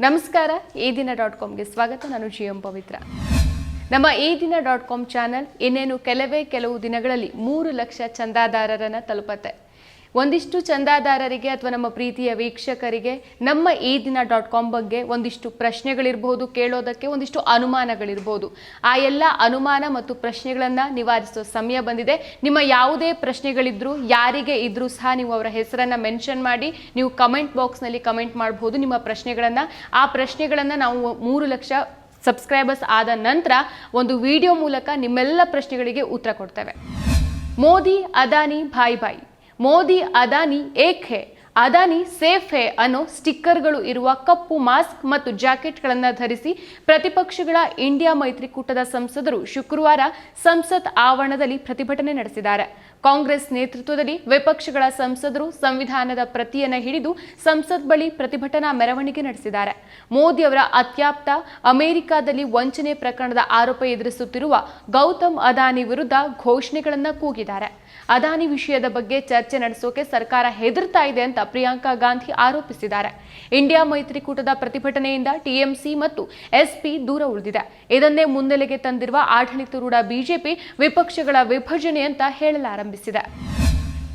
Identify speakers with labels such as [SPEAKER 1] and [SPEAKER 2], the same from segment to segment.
[SPEAKER 1] ನಮಸ್ಕಾರ ಈ ದಿನ ಡಾಟ್ ಕಾಮ್ಗೆ ಸ್ವಾಗತ. ನಾನು ಜಿ ಪವಿತ್ರ. ನಮ್ಮ ಈ ದಿನ ಡಾಟ್ ಕಾಮ್ ಚಾನಲ್ ಇನ್ನೇನು ಕೆಲವೇ ಕೆಲವು ದಿನಗಳಲ್ಲಿ ಮೂರು ಲಕ್ಷ ಚಂದಾದಾರರನ್ನು ತಲುಪತ್ತೆ. ಒಂದಿಷ್ಟು ಚಂದಾದಾರರಿಗೆ ಅಥವಾ ನಮ್ಮ ಪ್ರೀತಿಯ ವೀಕ್ಷಕರಿಗೆ ನಮ್ಮ ಈ ದಿನ ಡಾಟ್ ಕಾಮ್ ಬಗ್ಗೆ ಒಂದಿಷ್ಟು ಪ್ರಶ್ನೆಗಳಿರ್ಬೋದು, ಕೇಳೋದಕ್ಕೆ ಒಂದಿಷ್ಟು ಅನುಮಾನಗಳಿರ್ಬೋದು. ಆ ಎಲ್ಲ ಅನುಮಾನ ಮತ್ತು ಪ್ರಶ್ನೆಗಳನ್ನು ನಿವಾರಿಸೋ ಸಮಯ ಬಂದಿದೆ. ನಿಮ್ಮ ಯಾವುದೇ ಪ್ರಶ್ನೆಗಳಿದ್ರೂ, ಯಾರಿಗೆ ಇದ್ರೂ ಸಹ ನೀವು ಅವರ ಹೆಸರನ್ನು ಮೆನ್ಷನ್ ಮಾಡಿ, ನೀವು ಕಮೆಂಟ್ ಬಾಕ್ಸ್ನಲ್ಲಿ ಕಮೆಂಟ್ ಮಾಡ್ಬೋದು ನಿಮ್ಮ ಪ್ರಶ್ನೆಗಳನ್ನು. ಆ ಪ್ರಶ್ನೆಗಳನ್ನು ನಾವು ಮೂರು ಲಕ್ಷ ಸಬ್ಸ್ಕ್ರೈಬರ್ಸ್ ಆದ ನಂತರ ಒಂದು ವಿಡಿಯೋ ಮೂಲಕ ನಿಮ್ಮೆಲ್ಲ ಪ್ರಶ್ನೆಗಳಿಗೆ ಉತ್ತರ ಕೊಡ್ತೇವೆ. ಮೋದಿ, ಅದಾನಿ ಭಾಯ್ ಭಾಯ್ ಮೋದಿ, ಅದಾನಿ ಏಕ್ ಹೇ, ಅದಾನಿ ಸೇಫ್ ಹೇ ಅನ್ನೋ ಸ್ಟಿಕ್ಕರ್ಗಳು ಇರುವ ಕಪ್ಪು ಮಾಸ್ಕ್ ಮತ್ತು ಜಾಕೆಟ್ಗಳನ್ನು ಧರಿಸಿ ಪ್ರತಿಪಕ್ಷಗಳ ಇಂಡಿಯಾ ಮೈತ್ರಿಕೂಟದ ಸಂಸದರು ಶುಕ್ರವಾರ ಸಂಸತ್ ಆವರಣದಲ್ಲಿ ಪ್ರತಿಭಟನೆ ನಡೆಸಿದ್ದಾರೆ. ಕಾಂಗ್ರೆಸ್ ನೇತೃತ್ವದಲ್ಲಿ ವಿಪಕ್ಷಗಳ ಸಂಸದರು ಸಂವಿಧಾನದ ಪ್ರತಿಯನ್ನು ಹಿಡಿದು ಸಂಸತ್ ಬಳಿ ಪ್ರತಿಭಟನಾ ಮೆರವಣಿಗೆ ನಡೆಸಿದ್ದಾರೆ. ಮೋದಿ ಅವರ ಅತ್ಯಾಪ್ತ, ಅಮೆರಿಕಾದಲ್ಲಿ ವಂಚನೆ ಪ್ರಕರಣದ ಆರೋಪ ಎದುರಿಸುತ್ತಿರುವ ಗೌತಮ್ ಅದಾನಿ ವಿರುದ್ಧ ಘೋಷಣೆಗಳನ್ನು ಕೂಗಿದ್ದಾರೆ. ಅದಾನಿ ವಿಷಯದ ಬಗ್ಗೆ ಚರ್ಚೆ ನಡೆಸೋಕೆ ಸರ್ಕಾರ ಹೆದರ್ತಾ ಇದೆ ಅಂತ ಪ್ರಿಯಾಂಕಾ ಗಾಂಧಿ ಆರೋಪಿಸಿದ್ದಾರೆ. ಇಂಡಿಯಾ ಮೈತ್ರಿಕೂಟದ ಪ್ರತಿಭಟನೆಯಿಂದ ಟಿಎಂಸಿ ಮತ್ತು ಎಸ್ಪಿ ದೂರ ಉಳಿದಿದೆ. ಇದನ್ನೇ ಮುನ್ನೆಲೆಗೆ ತಂದಿರುವ ಆಡಳಿತಾರೂಢ ಬಿಜೆಪಿ ವಿಪಕ್ಷಗಳ ವಿಭಜನೆ ಅಂತ ಹೇಳಲಾರಂಭಿಸಿದೆ.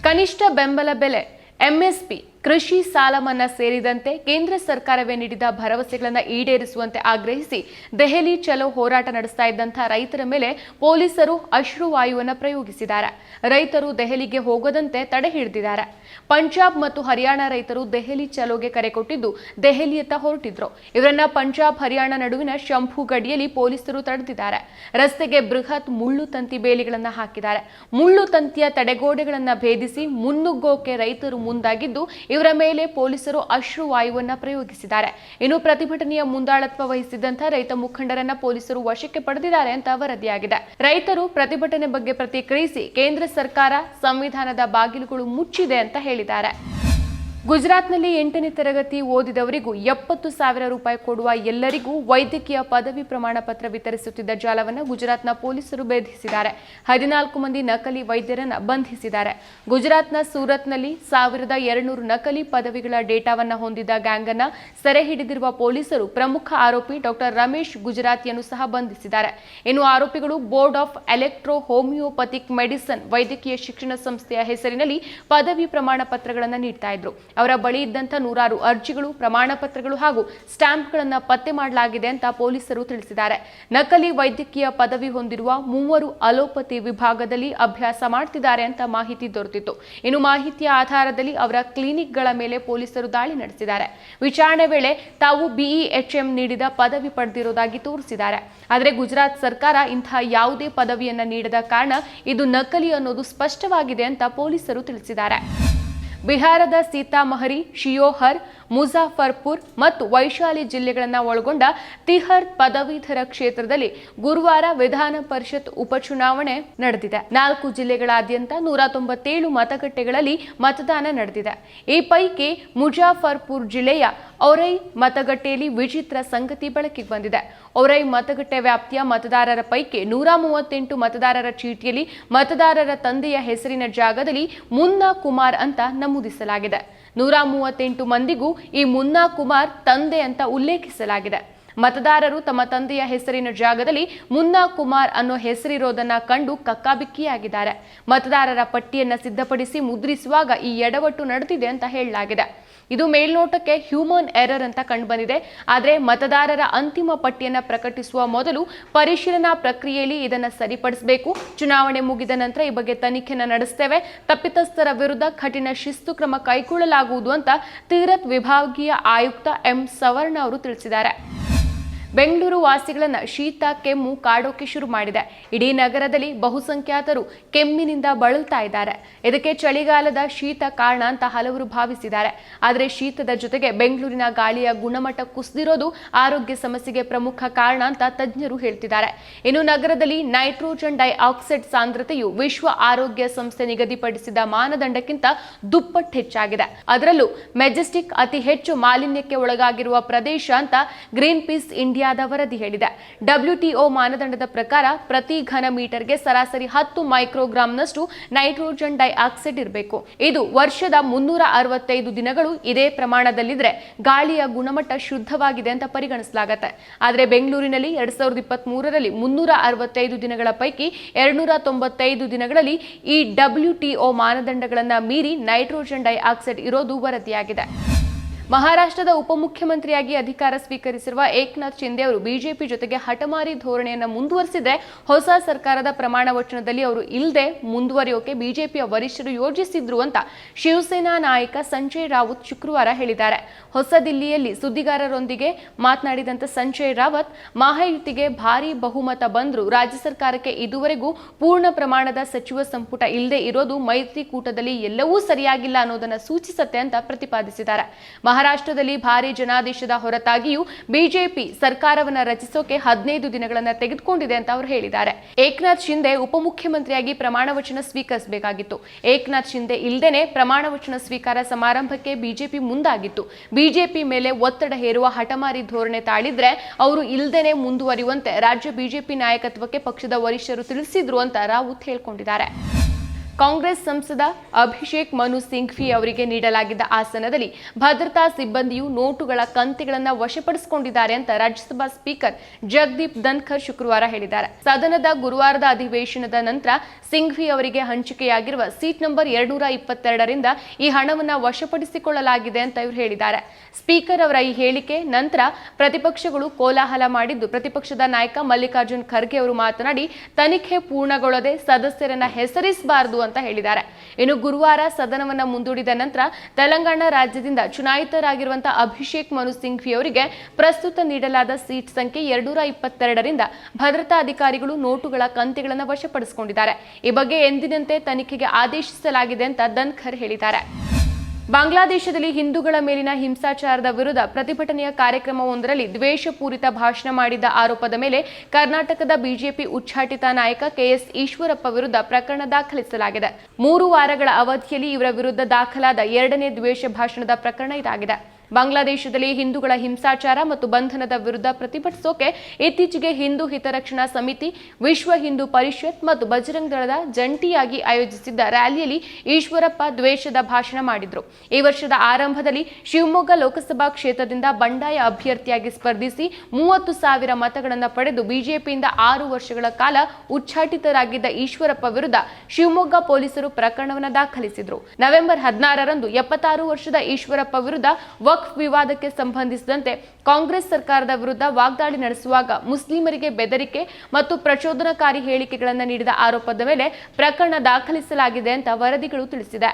[SPEAKER 1] ಕನಿಷ್ಠ ಬೆಂಬಲ ಬೆಲೆ ಎಂಎಸ್ಪಿ ಕೃಷಿ ಸಾಲ ಮನ್ನಾ ಸೇರಿದಂತೆ ಕೇಂದ್ರ ಸರ್ಕಾರವೇ ನೀಡಿದ ಭರವಸೆಗಳನ್ನು ಈಡೇರಿಸುವಂತೆ ಆಗ್ರಹಿಸಿ ದೆಹಲಿ ಚಲೋ ಹೋರಾಟ ನಡೆಸ್ತಾ ಇದ್ದಂಥ ರೈತರ ಮೇಲೆ ಪೊಲೀಸರು ಅಶ್ರುವಾಯುವನ್ನು ಪ್ರಯೋಗಿಸಿದ್ದಾರೆ. ರೈತರು ದೆಹಲಿಗೆ ಹೋಗದಂತೆ ತಡೆ ಹಿಡಿದಿದ್ದಾರೆ. ಪಂಜಾಬ್ ಮತ್ತು ಹರಿಯಾಣ ರೈತರು ದೆಹಲಿ ಚಲೋಗೆ ಕರೆ ಕೊಟ್ಟಿದ್ದು ದೆಹಲಿಯತ್ತ ಹೊರಟಿದ್ರು. ಇವರನ್ನ ಪಂಜಾಬ್, ಹರಿಯಾಣ ನಡುವಿನ ಶಂಭು ಗಡಿಯಲ್ಲಿ ಪೊಲೀಸರು ತಡೆದಿದ್ದಾರೆ. ರಸ್ತೆಗೆ ಬೃಹತ್ ಮುಳ್ಳು ತಂತಿ ಬೇಲಿಗಳನ್ನು ಹಾಕಿದ್ದಾರೆ. ಮುಳ್ಳು ತಂತಿಯ ತಡೆಗೋಡೆಗಳನ್ನು ಭೇದಿಸಿ ಮುನ್ನುಗ್ಗೋಕೆ ರೈತರು ಮುಂದಾಗಿದ್ದು ಇವರ ಮೇಲೆ ಪೊಲೀಸರು ಅಶ್ರುವಾಯುವನ್ನ ಪ್ರಯೋಗಿಸಿದ್ದಾರೆ. ಇನ್ನು ಪ್ರತಿಭಟನೆಯ ಮುಂದಾಳತ್ವ ವಹಿಸಿದ್ದಂಥ ರೈತ ಮುಖಂಡರನ್ನ ಪೊಲೀಸರು ವಶಕ್ಕೆ ಪಡೆದಿದ್ದಾರೆ ಅಂತ ವರದಿಯಾಗಿದೆ. ರೈತರು ಪ್ರತಿಭಟನೆ ಬಗ್ಗೆ ಪ್ರತಿಕ್ರಿಯಿಸಿ ಕೇಂದ್ರ ಸರ್ಕಾರ ಸಂವಿಧಾನದ ಬಾಗಿಲುಗಳು ಮುಚ್ಚಿದೆ ಅಂತ ಹೇಳಿದ್ದಾರೆ. ಗುಜರಾತ್ನಲ್ಲಿ ಎಂಟನೇ ತರಗತಿ ಓದಿದವರಿಗೂ ಎಪ್ಪತ್ತು ಸಾವಿರ ರೂಪಾಯಿ ಕೊಡುವ ಎಲ್ಲರಿಗೂ ವೈದ್ಯಕೀಯ ಪದವಿ ಪ್ರಮಾಣ ಪತ್ರ ವಿತರಿಸುತ್ತಿದ್ದ ಜಾಲವನ್ನು ಗುಜರಾತ್ನ ಪೊಲೀಸರು ಭೇದಿಸಿದ್ದಾರೆ. ಹದಿನಾಲ್ಕು ಮಂದಿ ನಕಲಿ ವೈದ್ಯರನ್ನು ಬಂಧಿಸಿದ್ದಾರೆ. ಗುಜರಾತ್ನ ಸೂರತ್ನಲ್ಲಿ ಸಾವಿರದ ಎರಡುನೂರು ನಕಲಿ ಪದವಿಗಳ ಡೇಟಾವನ್ನು ಹೊಂದಿದ್ದ ಗ್ಯಾಂಗನ್ನು ಸೆರೆ ಹಿಡಿದಿರುವ ಪೊಲೀಸರು ಪ್ರಮುಖ ಆರೋಪಿ ಡಾಕ್ಟರ್ ರಮೇಶ್ ಗುಜರಾತಿಯನ್ನು ಸಹ ಬಂಧಿಸಿದ್ದಾರೆ. ಇನ್ನು ಆರೋಪಿಗಳು board of electro homeopathic medicine ವೈದ್ಯಕೀಯ ಶಿಕ್ಷಣ ಸಂಸ್ಥೆಯ ಹೆಸರಿನಲ್ಲಿ ಪದವಿ ಪ್ರಮಾಣ ಪತ್ರಗಳನ್ನು ನೀಡ್ತಾ ಇದ್ರು. ಅವರ ಬಳಿ ಇದ್ದಂಥ ನೂರಾರು ಅರ್ಜಿಗಳು ಪ್ರಮಾಣ ಪತ್ರಗಳು ಹಾಗೂ ಸ್ಟ್ಯಾಂಪ್ಗಳನ್ನು ಪತ್ತೆ ಮಾಡಲಾಗಿದೆ ಅಂತ ಪೊಲೀಸರು ತಿಳಿಸಿದ್ದಾರೆ. ನಕಲಿ ವೈದ್ಯಕೀಯ ಪದವಿ ಹೊಂದಿರುವ ಮೂವರು ಅಲೋಪತಿ ವಿಭಾಗದಲ್ಲಿ ಅಭ್ಯಾಸ ಮಾಡ್ತಿದ್ದಾರೆ ಅಂತ ಮಾಹಿತಿ ದೊರೆತಿತ್ತು. ಇನ್ನು ಮಾಹಿತಿಯ ಆಧಾರದಲ್ಲಿ ಅವರ ಕ್ಲಿನಿಕ್ಗಳ ಮೇಲೆ ಪೊಲೀಸರು ದಾಳಿ ನಡೆಸಿದ್ದಾರೆ. ವಿಚಾರಣೆ ವೇಳೆ ತಾವು ಬಿಇಎಚ್ಎಂ ನೀಡಿದ ಪದವಿ ಪಡೆದಿರುವುದಾಗಿ ತೋರಿಸಿದ್ದಾರೆ. ಆದರೆ ಗುಜರಾತ್ ಸರ್ಕಾರ ಇಂತಹ ಯಾವುದೇ ಪದವಿಯನ್ನು ನೀಡದ ಕಾರಣ ಇದು ನಕಲಿ ಅನ್ನೋದು ಸ್ಪಷ್ಟವಾಗಿದೆ ಅಂತ ಪೊಲೀಸರು ತಿಳಿಸಿದ್ದಾರೆ. ಬಿಹಾರದ ಸೀತಾಮಹರಿ ಶಿಯೋಹರ್ ಮುಜಾಫರ್ಪುರ್ ಮತ್ತು ವೈಶಾಲಿ ಜಿಲ್ಲೆಗಳನ್ನು ಒಳಗೊಂಡ ತಿಹರ್ ಪದವೀಧರ ಕ್ಷೇತ್ರದಲ್ಲಿ ಗುರುವಾರ ವಿಧಾನ ಪರಿಷತ್ ಉಪಚುನಾವಣೆ ನಡೆದಿದೆ. ನಾಲ್ಕು ಜಿಲ್ಲೆಗಳಾದ್ಯಂತ ನೂರ ತೊಂಬತ್ತೇಳು ಮತಗಟ್ಟೆಗಳಲ್ಲಿ ಮತದಾನ ನಡೆದಿದೆ. ಈ ಪೈಕಿ ಮುಜಾಫರ್ಪುರ್ ಜಿಲ್ಲೆಯ ಔರೈ ಮತಗಟ್ಟೆಯಲ್ಲಿ ವಿಚಿತ್ರ ಸಂಗತಿ ಬೆಳಕಿಗೆ ಬಂದಿದೆ. ಔರೈ ಮತಗಟ್ಟೆ ವ್ಯಾಪ್ತಿಯ ಮತದಾರರ ಪೈಕಿ ನೂರ ಮೂವತ್ತೆಂಟು ಮತದಾರರ ಚೀಟಿಯಲ್ಲಿ ಮತದಾರರ ತಂದೆಯ ಹೆಸರಿನ ಜಾಗದಲ್ಲಿ ಮುನ್ನಾ ಕುಮಾರ್ ಅಂತ ನಮೂದಿಸಲಾಗಿದೆ. ನೂರ ಮೂವತ್ತೆಂಟು ಮಂದಿಗೂ ಈ ಮುನ್ನಾ ಕುಮಾರ್ ತಂದೆ ಅಂತ ಉಲ್ಲೇಖಿಸಲಾಗಿದೆ. ಮತದಾರರು ತಮ್ಮ ತಂದೆಯ ಹೆಸರಿನ ಜಾಗದಲ್ಲಿ ಮುನ್ನಾ ಕುಮಾರ್ ಅನ್ನೋ ಹೆಸರಿರೋದನ್ನ ಕಂಡು ಕಕ್ಕಾಬಿಕ್ಕಿಯಾಗಿದ್ದಾರೆ. ಮತದಾರರ ಪಟ್ಟಿಯನ್ನ ಸಿದ್ಧಪಡಿಸಿ ಮುದ್ರಿಸುವಾಗ ಈ ಎಡವಟ್ಟು ನಡೆದಿದೆ ಅಂತ ಹೇಳಲಾಗಿದೆ. ಇದು ಮೇಲ್ನೋಟಕ್ಕೆ ಹ್ಯೂಮನ್ ಎರರ್ ಅಂತ ಕಂಡುಬಂದಿದೆ. ಆದರೆ ಮತದಾರರ ಅಂತಿಮ ಪಟ್ಟಿಯನ್ನ ಪ್ರಕಟಿಸುವ ಮೊದಲು ಪರಿಶೀಲನಾ ಪ್ರಕ್ರಿಯೆಯಲ್ಲಿ ಇದನ್ನು ಸರಿಪಡಿಸಬೇಕು. ಚುನಾವಣೆ ಮುಗಿದ ನಂತರ ಈ ಬಗ್ಗೆ ತನಿಖೆಯನ್ನು ನಡೆಸ್ತೇವೆ. ತಪ್ಪಿತಸ್ಥರ ವಿರುದ್ಧ ಕಠಿಣ ಶಿಸ್ತು ಕ್ರಮ ಕೈಗೊಳ್ಳಲಾಗುವುದು ಅಂತ ತೀರತ್ ವಿಭಾಗೀಯ ಆಯುಕ್ತ ಎಂ ಸವರ್ಣ ಅವರು ತಿಳಿಸಿದ್ದಾರೆ. ಬೆಂಗಳೂರು ವಾಸಿಗಳನ್ನ ಶೀತ ಕೆಮ್ಮು ಕಾಡೋಕೆ ಶುರು ಮಾಡಿದೆ. ಇಡೀ ನಗರದಲ್ಲಿ ಬಹುಸಂಖ್ಯಾತರು ಕೆಮ್ಮಿನಿಂದ ಬಳಲ್ತಾ ಇದ್ದಾರೆ. ಇದಕ್ಕೆ ಚಳಿಗಾಲದ ಶೀತ ಕಾರಣ ಅಂತ ಹಲವರು ಭಾವಿಸಿದ್ದಾರೆ. ಆದರೆ ಶೀತದ ಜೊತೆಗೆ ಬೆಂಗಳೂರಿನ ಗಾಳಿಯ ಗುಣಮಟ್ಟ ಕುಸಿದಿರೋದು ಆರೋಗ್ಯ ಸಮಸ್ಯೆಗೆ ಪ್ರಮುಖ ಕಾರಣ ಅಂತ ತಜ್ಞರು ಹೇಳ್ತಿದ್ದಾರೆ. ಇನ್ನು ನಗರದಲ್ಲಿ ನೈಟ್ರೋಜನ್ ಡೈಆಕ್ಸೈಡ್ ಸಾಂದ್ರತೆಯು ವಿಶ್ವ ಆರೋಗ್ಯ ಸಂಸ್ಥೆ ನಿಗದಿಪಡಿಸಿದ ಮಾನದಂಡಕ್ಕಿಂತ ದುಪ್ಪಟ್ಟು ಹೆಚ್ಚಾಗಿದೆ. ಅದರಲ್ಲೂ ಮೆಜೆಸ್ಟಿಕ್ ಅತಿ ಹೆಚ್ಚು ಮಾಲಿನ್ಯಕ್ಕೆ ಒಳಗಾಗಿರುವ ಪ್ರದೇಶ ಅಂತ ಗ್ರೀನ್ ಪೀಸ್ ಇಂಡಿಯಾ ಇಂಡಿಯಾದ ವರದಿ ಹೇಳಿದೆ. ಡಬ್ಲ್ಯೂಟಿಒ ಮಾನದಂಡದ ಪ್ರಕಾರ ಪ್ರತಿ ಘನ ಮೀಟರ್ಗೆ ಸರಾಸರಿ ಹತ್ತು ಮೈಕ್ರೋಗ್ರಾಂನಷ್ಟು ನೈಟ್ರೋಜನ್ ಡೈಆಕ್ಸೈಡ್ ಇರಬೇಕು. ಇದು ವರ್ಷದ ಮುನ್ನೂರ ಅರವತ್ತೈದು ದಿನಗಳು ಇದೇ ಪ್ರಮಾಣದಲ್ಲಿದ್ರೆ ಗಾಳಿಯ ಗುಣಮಟ್ಟ ಶುದ್ಧವಾಗಿದೆ ಅಂತ ಪರಿಗಣಿಸಲಾಗುತ್ತೆ. ಆದರೆ ಬೆಂಗಳೂರಿನಲ್ಲಿ ಎರಡ್ ಸಾವಿರದ ಇಪ್ಪತ್ತ್ ಮೂರರಲ್ಲಿ ಮುನ್ನೂರ ಅರವತ್ತೈದು ದಿನಗಳ ಪೈಕಿ ಎರಡ್ನೂರ ತೊಂಬತ್ತೈದು ದಿನಗಳಲ್ಲಿ ಈ ಡಬ್ಲ್ಯೂಟಿಒ ಮಾನದಂಡಗಳನ್ನು ಮೀರಿ ನೈಟ್ರೋಜನ್ ಡೈಆಕ್ಸೈಡ್ ಇರೋದು ವರದಿಯಾಗಿದೆ. ಮಹಾರಾಷ್ಟ್ರದ ಉಪಮುಖ್ಯಮಂತ್ರಿಯಾಗಿ ಅಧಿಕಾರ ಸ್ವೀಕರಿಸಿರುವ ಏಕನಾಥ್ ಶಿಂದೆ ಅವರು ಬಿಜೆಪಿ ಜೊತೆಗೆ ಹಠಮಾರಿ ಧೋರಣೆಯನ್ನು ಮುಂದುವರೆಸಿದೆ. ಹೊಸ ಸರ್ಕಾರದ ಪ್ರಮಾಣ ವಚನದಲ್ಲಿ ಅವರು ಇಲ್ಲದೆ ಮುಂದುವರಿಯೋಕೆ ಬಿಜೆಪಿಯ ವರಿಷ್ಠರು ಯೋಜಿಸಿದ್ರು ಅಂತ ಶಿವಸೇನಾ ನಾಯಕ ಸಂಜಯ್ ರಾವತ್ ಶುಕ್ರವಾರ ಹೇಳಿದ್ದಾರೆ. ಹೊಸ ದಿಲ್ಲಿಯಲ್ಲಿ ಸುದ್ದಿಗಾರರೊಂದಿಗೆ ಮಾತನಾಡಿದಂತ ಸಂಜಯ್ ರಾವತ್ ಮಹಾಯುತಿಗೆ ಭಾರಿ ಬಹುಮತ ಬಂದ್ರು. ರಾಜ್ಯ ಸರ್ಕಾರಕ್ಕೆ ಇದುವರೆಗೂ ಪೂರ್ಣ ಪ್ರಮಾಣದ ಸಚಿವ ಸಂಪುಟ ಇಲ್ಲದೆ ಇರೋದು ಮೈತ್ರಿಕೂಟದಲ್ಲಿ ಎಲ್ಲವೂ ಸರಿಯಾಗಿಲ್ಲ ಅನ್ನೋದನ್ನ ಸೂಚಿಸುತ್ತೆ ಅಂತ ಪ್ರತಿಪಾದಿಸಿದ್ದಾರೆ. ಮಹಾರಾಷ್ಟ್ರದಲ್ಲಿ ಭಾರಿ ಜನಾದೇಶದ ಹೊರತಾಗಿಯೂ ಬಿಜೆಪಿ ಸರ್ಕಾರವನ್ನು ರಚಿಸೋಕೆ ಹದಿನೈದು ದಿನಗಳನ್ನು ತೆಗೆದುಕೊಂಡಿದೆ ಅಂತ ಅವರು ಹೇಳಿದ್ದಾರೆ. ಏಕನಾಥ್ ಶಿಂದೆ ಉಪಮುಖ್ಯಮಂತ್ರಿಯಾಗಿ ಪ್ರಮಾಣ ವಚನ ಸ್ವೀಕರಿಸಬೇಕಾಗಿತ್ತು. ಏಕನಾಥ್ ಶಿಂದೆ ಇಲ್ಲದೇನೆ ಪ್ರಮಾಣ ವಚನ ಸ್ವೀಕಾರ ಸಮಾರಂಭಕ್ಕೆ ಬಿಜೆಪಿ ಮುಂದಾಗಿತ್ತು. ಬಿಜೆಪಿ ಮೇಲೆ ಒತ್ತಡ ಹೇರುವ ಹಠಮಾರಿ ಧೋರಣೆ ತಾಳಿದ್ರೆ ಅವರು ಇಲ್ಲದೇನೆ ಮುಂದುವರಿಯುವಂತೆ ರಾಜ್ಯ ಬಿಜೆಪಿ ನಾಯಕತ್ವಕ್ಕೆ ಪಕ್ಷದ ವರಿಷ್ಠರು ತಿಳಿಸಿದ್ರು ಅಂತ ರಾವುತ್ ಹೇಳ್ಕೊಂಡಿದ್ದಾರೆ. ಕಾಂಗ್ರೆಸ್ ಸಂಸದ ಅಭಿಷೇಕ್ ಮನು ಸಿಂಘ್ವಿ ಅವರಿಗೆ ನೀಡಲಾಗಿದ್ದ ಆಸನದಲ್ಲಿ ಭದ್ರತಾ ಸಿಬ್ಬಂದಿಯು ನೋಟುಗಳ ಕಂತಿಗಳನ್ನು ವಶಪಡಿಸಿಕೊಂಡಿದ್ದಾರೆ ಅಂತ ರಾಜ್ಯಸಭಾ ಸ್ಪೀಕರ್ ಜಗದೀಪ್ ಧನ್ಖರ್ ಶುಕ್ರವಾರ ಹೇಳಿದ್ದಾರೆ. ಸದನದ ಗುರುವಾರದ ಅಧಿವೇಶನದ ನಂತರ ಸಿಂಘ್ವಿ ಅವರಿಗೆ ಹಂಚಿಕೆಯಾಗಿರುವ ಸೀಟ್ ನಂಬರ್ ಎರಡ್ನೂರ ಇಪ್ಪತ್ತೆರಡರಿಂದ ಈ ಹಣವನ್ನು ವಶಪಡಿಸಿಕೊಳ್ಳಲಾಗಿದೆ ಅಂತ ಇವರು ಹೇಳಿದ್ದಾರೆ. ಸ್ಪೀಕರ್ ಅವರ ಈ ಹೇಳಿಕೆ ನಂತರ ಪ್ರತಿಪಕ್ಷಗಳು ಕೋಲಾಹಲ ಮಾಡಿದ್ದು ಪ್ರತಿಪಕ್ಷದ ನಾಯಕ ಮಲ್ಲಿಕಾರ್ಜುನ್ ಖರ್ಗೆ ಅವರು ಮಾತನಾಡಿ, ತನಿಖೆ ಪೂರ್ಣಗೊಳ್ಳದೆ ಸದಸ್ಯರನ್ನ ಹೆಸರಿಸಬಾರದು ಅಂತ ಹೇಳಿದ್ದಾರೆ. ಇನ್ನು ಗುರುವಾರ ಸದನವನ್ನ ಮುಂದೂಡಿದ ನಂತರ ತೆಲಂಗಾಣ ರಾಜ್ಯದಿಂದ ಚುನಾಯಿತರಾಗಿರುವಂತಹ ಅಭಿಷೇಕ್ ಮನು ಸಿಂಘ್ವಿ ಅವರಿಗೆ ಪ್ರಸ್ತುತ ನೀಡಲಾದ ಸೀಟ್ ಸಂಖ್ಯೆ ಎರಡೂರ ಇಪ್ಪತ್ತೆರಡರಿಂದ ಭದ್ರತಾ ಅಧಿಕಾರಿಗಳು ನೋಟುಗಳ ಕಂತೆಗಳನ್ನು ವಶಪಡಿಸಿಕೊಂಡಿದ್ದಾರೆ. ಈ ಬಗ್ಗೆ ಎಂದಿನಂತೆ ತನಿಖೆಗೆ ಆದೇಶಿಸಲಾಗಿದೆ ಅಂತ ದನ್ಖರ್ ಹೇಳಿದ್ದಾರೆ. ಬಾಂಗ್ಲಾದೇಶದಲ್ಲಿ ಹಿಂದೂಗಳ ಮೇಲಿನ ಹಿಂಸಾಚಾರದ ವಿರುದ್ಧ ಪ್ರತಿಭಟನೆಯ ಕಾರ್ಯಕ್ರಮವೊಂದರಲ್ಲಿ ದ್ವೇಷಪೂರಿತ ಭಾಷಣ ಮಾಡಿದ ಆರೋಪದ ಮೇಲೆ ಕರ್ನಾಟಕದ ಬಿಜೆಪಿ ಉಚ್ಚಾಟಿತ ನಾಯಕ ಕೆಎಸ್ ಈಶ್ವರಪ್ಪ ವಿರುದ್ಧ ಪ್ರಕರಣ ದಾಖಲಿಸಲಾಗಿದೆ. ಮೂರು ವಾರಗಳ ಅವಧಿಯಲ್ಲಿ ಇವರ ವಿರುದ್ಧ ದಾಖಲಾದ ಎರಡನೇ ದ್ವೇಷ ಭಾಷಣದ ಪ್ರಕರಣ ಇದಾಗಿದೆ. ಬಾಂಗ್ಲಾದೇಶದಲ್ಲಿ ಹಿಂದೂಗಳ ಹಿಂಸಾಚಾರ ಮತ್ತು ಬಂಧನದ ವಿರುದ್ಧ ಪ್ರತಿಭಟಿಸೋಕೆ ಇತ್ತೀಚೆಗೆ ಹಿಂದೂ ಹಿತರಕ್ಷಣಾ ಸಮಿತಿ, ವಿಶ್ವ ಹಿಂದೂ ಪರಿಷತ್ ಮತ್ತು ಬಜರಂಗ್ ದಳದ ಜಂಟಿಯಾಗಿ ಆಯೋಜಿಸಿದ್ದ ರ್ಯಾಲಿಯಲ್ಲಿ ಈಶ್ವರಪ್ಪ ದ್ವೇಷದ ಭಾಷಣ ಮಾಡಿದ್ರು. ಈ ವರ್ಷದ ಆರಂಭದಲ್ಲಿ ಶಿವಮೊಗ್ಗ ಲೋಕಸಭಾ ಕ್ಷೇತ್ರದಿಂದ ಬಂಡಾಯ ಅಭ್ಯರ್ಥಿಯಾಗಿ ಸ್ಪರ್ಧಿಸಿ ಮೂವತ್ತು ಸಾವಿರ ಮತಗಳನ್ನು ಪಡೆದು ಬಿಜೆಪಿಯಿಂದ ಆರು ವರ್ಷಗಳ ಕಾಲ ಉಚ್ಚಾಟಿತರಾಗಿದ್ದ ಈಶ್ವರಪ್ಪ ವಿರುದ್ಧ ಶಿವಮೊಗ್ಗ ಪೊಲೀಸರು ಪ್ರಕರಣವನ್ನು ದಾಖಲಿಸಿದರು. ನವೆಂಬರ್ ಹದಿನಾರರಂದು ಎಪ್ಪತ್ತಾರು ವರ್ಷದ ಈಶ್ವರಪ್ಪ ವಿರುದ್ಧ ವಕ್ಫ್ ವಿವಾದಕ್ಕೆ ಸಂಬಂಧಿಸಿದಂತೆ ಕಾಂಗ್ರೆಸ್ ಸರ್ಕಾರದ ವಿರುದ್ಧ ವಾಗ್ದಾಳಿ ನಡೆಸುವಾಗ ಮುಸ್ಲಿಮರಿಗೆ ಬೆದರಿಕೆ ಮತ್ತು ಪ್ರಚೋದನಕಾರಿ ಹೇಳಿಕೆಗಳನ್ನು ನೀಡಿದ ಆರೋಪದ ಮೇಲೆ ಪ್ರಕರಣ ದಾಖಲಿಸಲಾಗಿದೆ ಅಂತ ವರದಿಗಳು ತಿಳಿಸಿದೆ.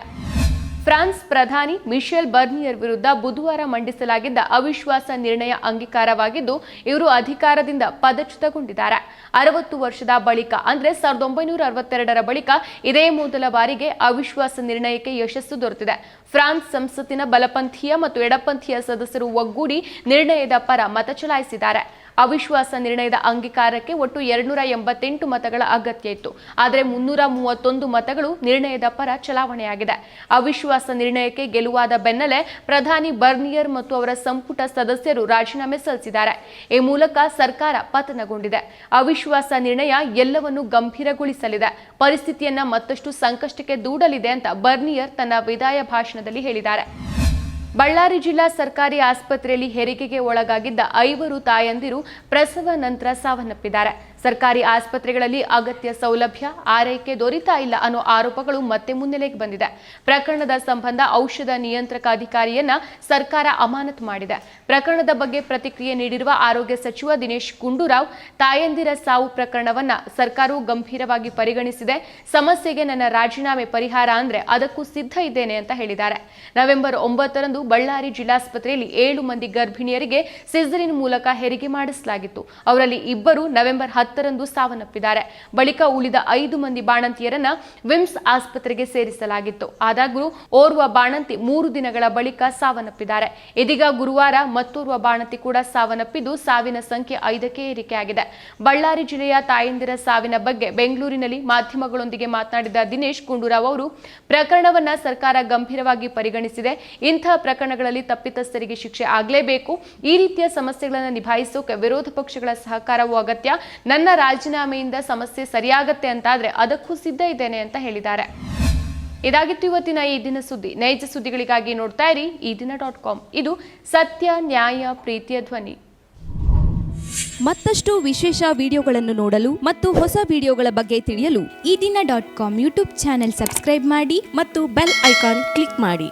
[SPEAKER 1] ಫ್ರಾನ್ಸ್ ಪ್ರಧಾನಿ ಮಿಶೆಲ್ ಬರ್ನಿಯರ್ ವಿರುದ್ಧ ಬುಧವಾರ ಮಂಡಿಸಲಾಗಿದ್ದ ಅವಿಶ್ವಾಸ ನಿರ್ಣಯ ಅಂಗೀಕಾರವಾಗಿದ್ದು, ಇವರು ಅಧಿಕಾರದಿಂದ ಪದಚ್ಯುತಗೊಂಡಿದ್ದಾರೆ. ಅರವತ್ತು ವರ್ಷದ ಬಳಿಕ, ಅಂದರೆ ಸಾವಿರದ ಒಂಬೈನೂರ ಅರವತ್ತೆರಡರ ಬಳಿಕ ಇದೇ ಮೊದಲ ಬಾರಿಗೆ ಅವಿಶ್ವಾಸ ನಿರ್ಣಯಕ್ಕೆ ಯಶಸ್ಸು ದೊರೆತಿದೆ. ಫ್ರಾನ್ಸ್ ಸಂಸತ್ತಿನ ಬಲಪಂಥೀಯ ಮತ್ತು ಎಡಪಂಥೀಯ ಸದಸ್ಯರು ಒಗ್ಗೂಡಿ ನಿರ್ಣಯದ ಪರ ಮತ ಚಲಾಯಿಸಿದ್ದಾರೆ. ಅವಿಶ್ವಾಸ ನಿರ್ಣಯದ ಅಂಗೀಕಾರಕ್ಕೆ ಒಟ್ಟು ಎರಡ್ನೂರ ಎಂಬತ್ತೆಂಟು ಮತಗಳ ಅಗತ್ಯ ಇತ್ತು. ಆದರೆ ಮುನ್ನೂರ ಮೂವತ್ತೊಂದು ಮತಗಳು ನಿರ್ಣಯದ ಪರ ಚಲಾವಣೆಯಾಗಿದೆ. ಅವಿಶ್ವಾಸ ನಿರ್ಣಯಕ್ಕೆ ಗೆಲುವಾದ ಬೆನ್ನಲ್ಲೇ ಪ್ರಧಾನಿ ಬರ್ನಿಯರ್ ಮತ್ತು ಅವರ ಸಂಪುಟ ಸದಸ್ಯರು ರಾಜೀನಾಮೆ ಸಲ್ಲಿಸಿದ್ದಾರೆ. ಈ ಮೂಲಕ ಸರ್ಕಾರ ಪತನಗೊಂಡಿದೆ. ಅವಿಶ್ವಾಸ ನಿರ್ಣಯ ಎಲ್ಲವನ್ನು ಗಂಭೀರಗೊಳಿಸಲಿದೆ. ಪರಿಸ್ಥಿತಿಯನ್ನ ಮತ್ತಷ್ಟು ಸಂಕಷ್ಟಕ್ಕೆ ದೂಡಲಿದೆ ಅಂತ ಬರ್ನಿಯರ್ ತನ್ನ ವಿದಾಯ ಭಾಷಣದಲ್ಲಿ ಹೇಳಿದ್ದಾರೆ. ಬಳ್ಳಾರಿ ಜಿಲ್ಲಾ ಸರ್ಕಾರಿ ಆಸ್ಪತ್ರೆಯಲ್ಲಿ ಹೆರಿಗೆಗೆ ಒಳಗಾಗಿದ್ದ ಐವರು ತಾಯಂದಿರು ಪ್ರಸವ ನಂತರ ಸಾವನ್ನಪ್ಪಿದ್ದಾರೆ. ಸರ್ಕಾರಿ ಆಸ್ಪತ್ರೆಗಳಲ್ಲಿ ಅಗತ್ಯ ಸೌಲಭ್ಯ, ಆರೈಕೆ ದೊರೀತಾ ಇಲ್ಲ ಅನ್ನೋ ಆರೋಪಗಳು ಮತ್ತೆ ಮುನ್ನೆಲೆಗೆ ಬಂದಿದೆ. ಪ್ರಕರಣದ ಸಂಬಂಧ ಔಷಧ ನಿಯಂತ್ರಕ ಅಧಿಕಾರಿಯನ್ನ ಸರ್ಕಾರ ಅಮಾನತು ಮಾಡಿದೆ. ಪ್ರಕರಣದ ಬಗ್ಗೆ ಪ್ರತಿಕ್ರಿಯೆ ನೀಡಿರುವ ಆರೋಗ್ಯ ಸಚಿವ ದಿನೇಶ್ ಗುಂಡೂರಾವ್, ತಾಯಂದಿರ ಸಾವು ಪ್ರಕರಣವನ್ನ ಸರ್ಕಾರವು ಗಂಭೀರವಾಗಿ ಪರಿಗಣಿಸಿದೆ. ಸಮಸ್ಯೆಗೆ ನನ್ನ ರಾಜೀನಾಮೆ ಪರಿಹಾರ ಅಂದ್ರೆ ಅದಕ್ಕೂ ಸಿದ್ಧ ಇದ್ದೇನೆ ಅಂತ ಹೇಳಿದ್ದಾರೆ. ನವೆಂಬರ್ ಒಂಬತ್ತರಂದು ಬಳ್ಳಾರಿ ಜಿಲ್ಲಾಸ್ಪತ್ರೆಯಲ್ಲಿ ಏಳು ಮಂದಿ ಗರ್ಭಿಣಿಯರಿಗೆ ಸಿಸರಿನ್ ಮೂಲಕ ಹೆರಿಗೆ ಮಾಡಿಸಲಾಗಿತ್ತು. ಅವರಲ್ಲಿ ಇಬ್ಬರು ನವೆಂಬರ್ ಹತ್ತರಂದು ಸಾವನ್ನಪ್ಪಿದ್ದಾರೆ ಬಳಿಕ ಉಳಿದ ಐದು ಮಂದಿ ಬಾಣಂತಿಯರನ್ನ ವಿಮ್ಸ್ ಆಸ್ಪತ್ರೆಗೆ ಸೇರಿಸಲಾಗಿತ್ತು ಆದಾಗ್ಯೂ ಓರ್ವ ಬಾಣಂತಿ ಮೂರು ದಿನಗಳ ಬಳಿಕ ಸಾವನ್ನಪ್ಪಿದ್ದಾರೆ ಇದೀಗ ಗುರುವಾರ ಮತ್ತೋರ್ವ ಬಾಣಂತಿ ಕೂಡ ಸಾವನ್ನಪ್ಪಿದ್ದು ಸಾವಿನ ಸಂಖ್ಯೆ ಐದಕ್ಕೆ ಏರಿಕೆಯಾಗಿದೆ ಬಳ್ಳಾರಿ ಜಿಲ್ಲೆಯ ತಾಯಂದಿರ ಸಾವಿನ ಬಗ್ಗೆ ಬೆಂಗಳೂರಿನಲ್ಲಿ ಮಾಧ್ಯಮಗಳೊಂದಿಗೆ ಮಾತನಾಡಿದ ದಿನೇಶ್ ಗುಂಡೂರಾವ್ ಅವರು ಪ್ರಕರಣವನ್ನ ಸರ್ಕಾರ ಗಂಭೀರವಾಗಿ ಪರಿಗಣಿಸಿದೆ ಇಂತಹ ಪ್ರಕರಣಗಳಲ್ಲಿ ತಪ್ಪಿತಸ್ಥರಿಗೆ ಶಿಕ್ಷೆ ಆಗಲೇಬೇಕು ಈ ರೀತಿಯ ಸಮಸ್ಯೆಗಳನ್ನು ನಿಭಾಯಿಸೋಕೆ ವಿರೋಧ ಪಕ್ಷಗಳ ಸಹಕಾರವೂ ಅಗತ್ಯ ನನ್ನ ರಾಜೀನಾಮೆಯಿಂದ ಸಮಸ್ಯೆ ಸರಿಯಾಗತ್ತೆ ಅಂತಾದ್ರೆ ಅದಕ್ಕೂ ಸಿದ್ಧ ಇದ್ದೇನೆ ಅಂತ ಹೇಳಿದ್ದಾರೆ. ಇದಾಗಿತ್ತು ಇವತ್ತಿನ ಈ ದಿನ ಸುದ್ದಿ. ನೈಜ ಸುದ್ದಿಗಳಿಗಾಗಿ ನೋಡ್ತಾ ಇರಿ ಈ ದಿನ ಡಾಟ್ ಕಾಮ್. ಇದು ಸತ್ಯ, ನ್ಯಾಯ, ಪ್ರೀತಿಯ ಧ್ವನಿ.
[SPEAKER 2] ಮತ್ತಷ್ಟು ವಿಶೇಷ ವಿಡಿಯೋಗಳನ್ನು ನೋಡಲು ಮತ್ತು ಹೊಸ ವಿಡಿಯೋಗಳ ಬಗ್ಗೆ ತಿಳಿಯಲು
[SPEAKER 3] Ee Dina dot com YouTube channel subscribe ಮಾಡಿ
[SPEAKER 2] ಮತ್ತು ಬೆಲ್ ಐಕಾನ್ ಕ್ಲಿಕ್ ಮಾಡಿ.